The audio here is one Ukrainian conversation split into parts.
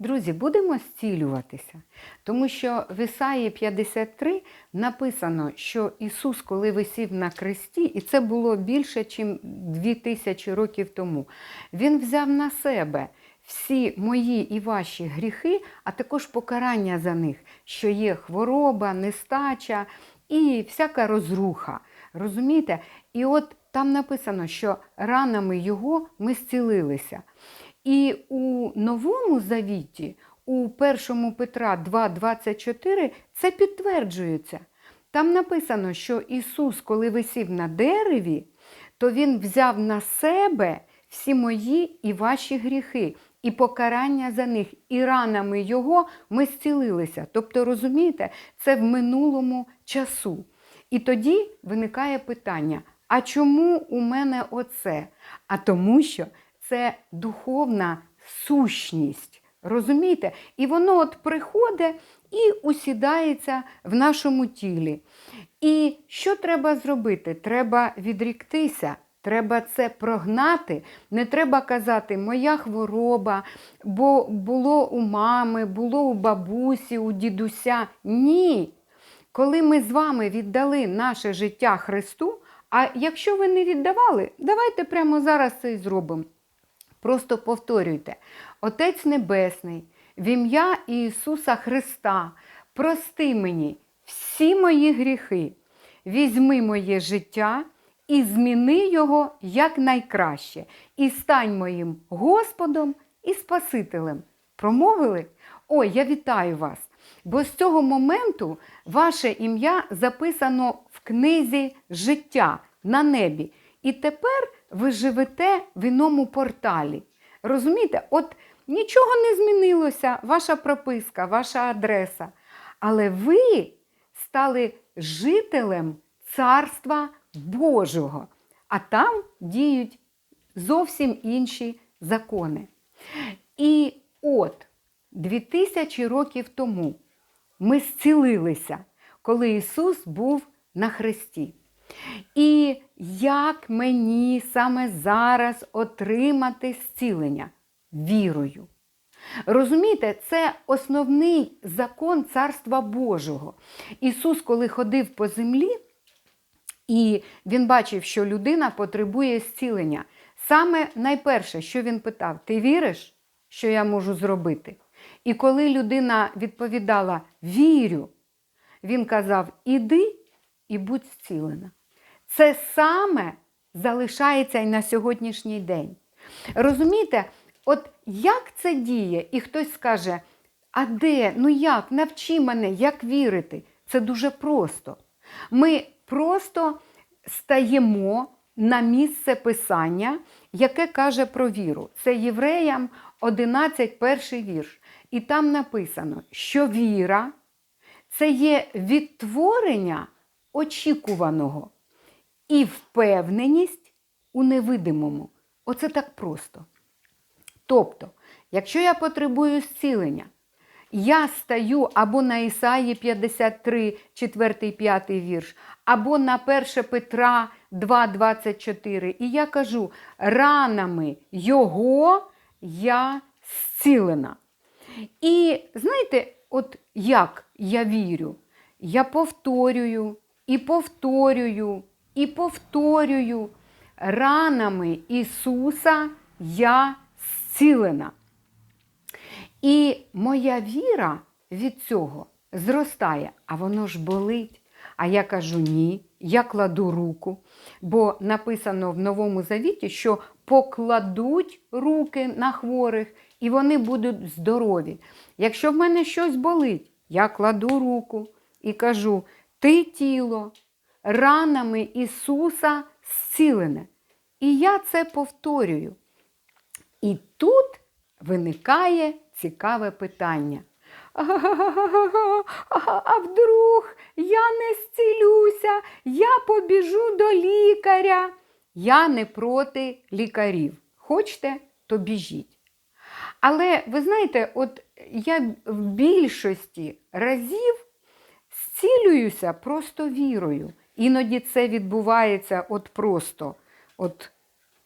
Друзі, будемо зцілюватися, тому що в Ісаї 53 написано, що Ісус, коли висів на кресті, і це було більше, ніж 2000 років тому, Він взяв на себе всі мої і ваші гріхи, а також покарання за них, що є хвороба, нестача і всяка розруха. Розумієте? І от там написано, що ранами Його ми зцілилися. І у Новому Завіті, у 1 Петра 2,24, це підтверджується. Там написано, що Ісус, коли висів на дереві, то Він взяв на себе всі мої і ваші гріхи, і покарання за них, і ранами Його ми зцілилися. Тобто, розумієте, це в минулому часу. І тоді виникає питання: а чому у мене оце? А тому, що це духовна сущність. Розумієте? І воно от приходить і усідається в нашому тілі. І що треба зробити? Треба відріктися. Треба це прогнати. Не треба казати, моя хвороба, бо було у мами, було у бабусі, у дідуся. Ні. Коли ми з вами віддали наше життя Христу, а якщо ви не віддавали, давайте прямо зараз це і зробимо. Просто повторюйте: Отець Небесний, в ім'я Ісуса Христа, прости мені всі мої гріхи, візьми моє життя і зміни його якнайкраще, і стань моїм Господом і Спасителем. Промовили? Ой, я вітаю вас! Бо з цього моменту ваше ім'я записано в книзі життя на небі. І тепер ви живете в іному порталі. Розумієте, от нічого не змінилося, ваша прописка, ваша адреса. Але ви стали жителем Царства Божого, а там діють зовсім інші закони. І от 2000 років тому ми зцілилися, коли Ісус був на хресті. І як мені саме зараз отримати зцілення? Вірою. Розумієте, це основний закон Царства Божого. Ісус, коли ходив по землі, і він бачив, що людина потребує зцілення. Саме найперше, що він питав: Ти віриш, що я можу зробити? І коли людина відповідала Вірю, він казав: Іди і будь зцілена. Це саме залишається і на сьогоднішній день. Розумієте, от як це діє, і хтось скаже, а де, ну як, навчи мене, як вірити? Це дуже просто. Ми просто стаємо на місце писання, яке каже про віру. Це євреям 11, перший вірш. І там написано, що віра це є відтворення очікуваного і впевненість у невидимому. Оце так просто. Тобто, якщо я потребую зцілення, я стаю або на Ісаї 53, 4, 5 вірш, або на 1 Петра 2, 24. І я кажу, ранами Його я зцілена. І знаєте, от як я вірю? Я повторюю і повторюю і повторюю. Ранами Ісуса я зцілена. І моя віра від цього зростає, а воно ж болить. А я кажу ні, я кладу руку, бо написано в Новому Завіті, що покладуть руки на хворих і вони будуть здорові. Якщо в мене щось болить, я кладу руку і кажу: Ти тіло, ранами Ісуса зцілене. І я це повторюю. І тут виникає цікаве питання. А вдруг я не зцілюся, я побіжу до лікаря. Я не проти лікарів. Хочете, то біжіть. Але ви знаєте, от я в більшості разів зцілююся просто вірою. Іноді це відбувається от просто. От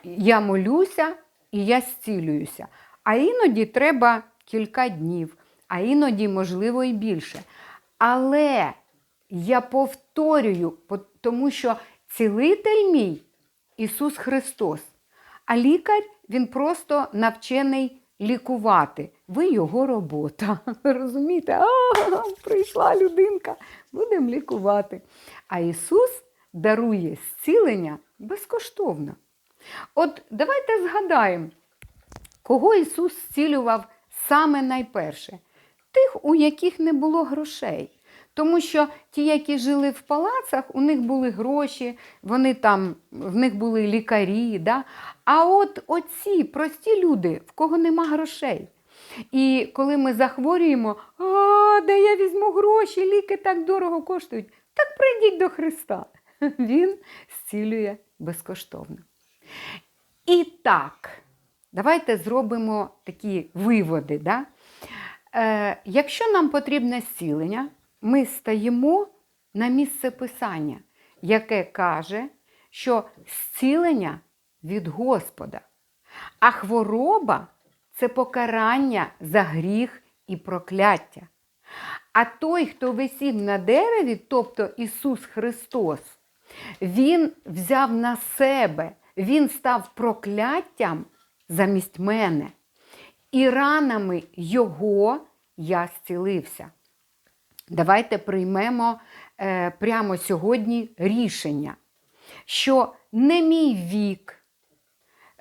я молюся і я зцілююся. А іноді треба кілька днів, а іноді, можливо, і більше. Але я повторюю, тому що цілитель мій Ісус Христос, а лікар він просто навчений лікувати. Ви його робота. Розумієте? А, прийшла людинка, будемо лікувати. А Ісус дарує зцілення безкоштовно. От давайте згадаємо, кого Ісус зцілював саме найперше? Тих, у яких не було грошей. Тому що ті, які жили в палацах, у них були гроші, вони там, в них були лікарі. Да? А от оці прості люди, в кого нема грошей. І коли ми захворюємо, а де я візьму гроші, ліки так дорого коштують. Так прийдіть до Христа. Він зцілює безкоштовно. І так, давайте зробимо такі виводи. Да? Е, якщо нам потрібне зцілення, ми стаємо на місце писання, яке каже, що зцілення від Господа, а хвороба це покарання за гріх і прокляття. А той, хто висів на дереві, тобто Ісус Христос, Він взяв на себе, Він став прокляттям замість мене. І ранами Його я зцілився. Давайте приймемо е, прямо сьогодні рішення, що не мій вік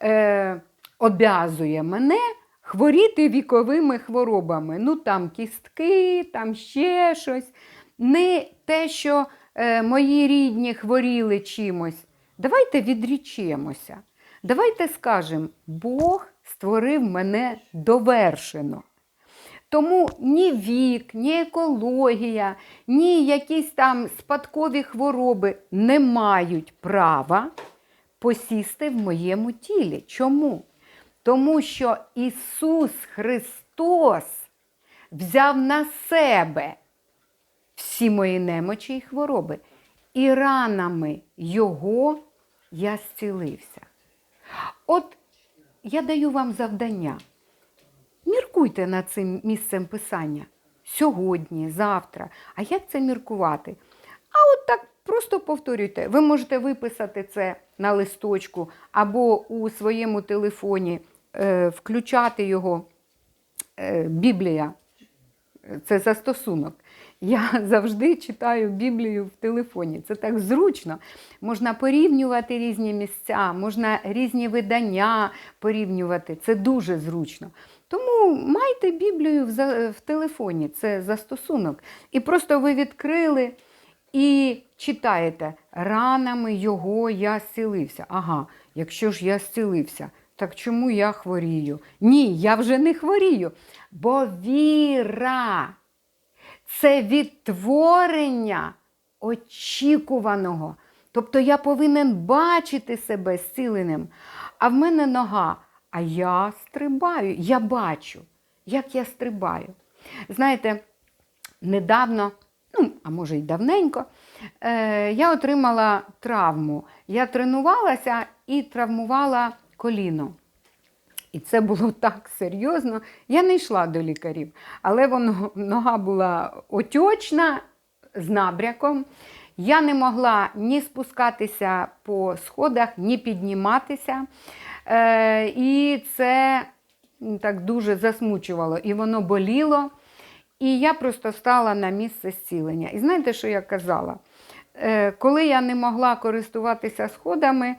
е, обязує мене хворіти віковими хворобами. Ну там кістки, там ще щось. Не те, що е, мої рідні хворіли чимось. Давайте відрічемося. Давайте скажемо, Бог створив мене довершено. Тому ні вік, ні екологія, ні якісь там спадкові хвороби не мають права посісти в моєму тілі. Чому? Тому що Ісус Христос взяв на себе всі мої немочі і хвороби, і ранами Його я зцілився. От я даю вам завдання. Міркуйте над цим місцем писання сьогодні, завтра. А як це міркувати? А от так просто повторюйте. Ви можете виписати це на листочку або у своєму телефоні, е, включати його е, Біблія. Це застосунок. Я завжди читаю Біблію в телефоні. Це так зручно. Можна порівнювати різні місця, можна різні видання порівнювати. Це дуже зручно. Тому майте Біблію в, телефоні, це застосунок. І просто ви відкрили і читаєте, ранами його я зцілився. Ага, якщо ж я зцілився, так чому я хворію? Ні, я вже не хворію. Бо віра це відтворення очікуваного. Тобто я повинен бачити себе зціленим. А в мене нога, а я стрибаю, я бачу, як я стрибаю. Знаєте, недавно, ну, а може й давненько, е, я отримала травму. Я тренувалася і травмувала коліно. І це було так серйозно. Я не йшла до лікарів, але воно, нога була отьочна з набряком. Я не могла ні спускатися по сходах, ні підніматися. Е, і це так дуже засмучувало. І воно боліло. І я просто стала на місце зцілення. І знаєте, що я казала? Е, Коли я не могла користуватися сходами,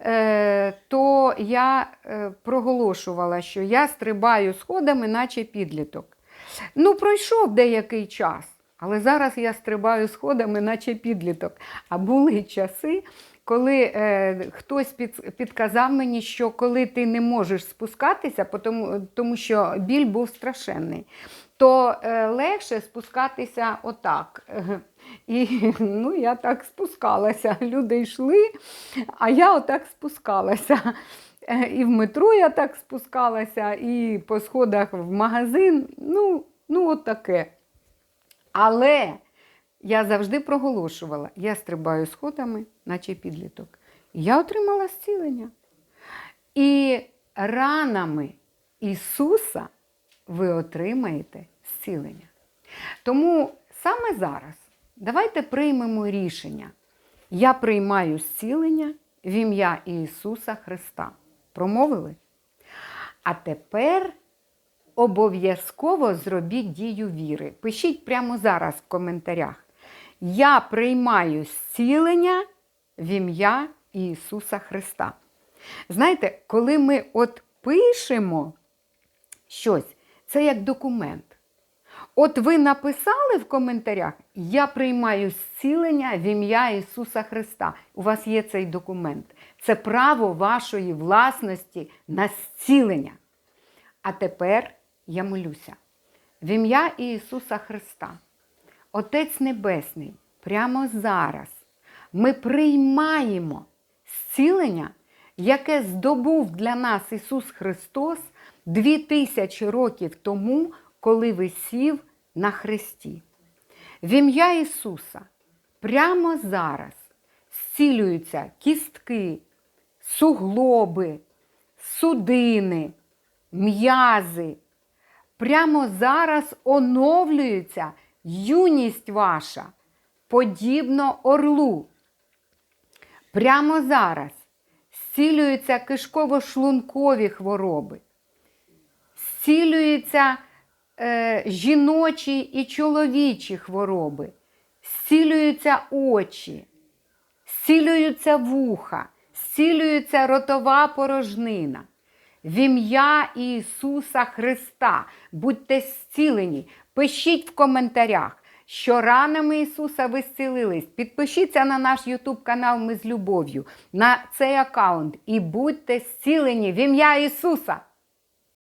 е, то я е, проголошувала, що я стрибаю сходами, наче підліток. Ну, пройшов деякий час, але зараз я стрибаю сходами, наче підліток. А були часи, коли е, хтось під, підказав мені, що коли ти не можеш спускатися, тому, тому що біль був страшенний, то е, легше спускатися отак. І ну, я так спускалася. Люди йшли, а я отак спускалася. І в метро я так спускалася, і по сходах в магазин. Ну, ну от таке. Але я завжди проголошувала, я стрибаю сходами, наче підліток. Я отримала зцілення. І ранами Ісуса ви отримаєте зцілення. Тому саме зараз давайте приймемо рішення. Я приймаю зцілення в ім'я Ісуса Христа. Промовили? А тепер обов'язково зробіть дію віри. Пишіть прямо зараз в коментарях. Я приймаю зцілення в ім'я Ісуса Христа. Знаєте, коли ми от пишемо щось, це як документ. От ви написали в коментарях, я приймаю зцілення в ім'я Ісуса Христа. У вас є цей документ. Це право вашої власності на зцілення. А тепер я молюся. В ім'я Ісуса Христа, Отець Небесний, прямо зараз ми приймаємо зцілення, яке здобув для нас Ісус Христос дві тисячі років тому, коли висів на хресті. В ім'я Ісуса прямо зараз зцілюються кістки, суглоби, судини, м'язи. Прямо зараз оновлюється юність ваша, подібно орлу. Прямо зараз зцілюються кишково-шлункові хвороби, зцілюються е, жіночі і чоловічі хвороби, зцілюються очі, зцілюються вуха, зцілюється ротова порожнина. В ім'я Ісуса Христа. Будьте зцілені. Пишіть в коментарях, що ранами Ісуса ви зцілились. Підпишіться на наш YouTube канал Ми з любов'ю, на цей аккаунт і будьте зцілені в ім'я Ісуса.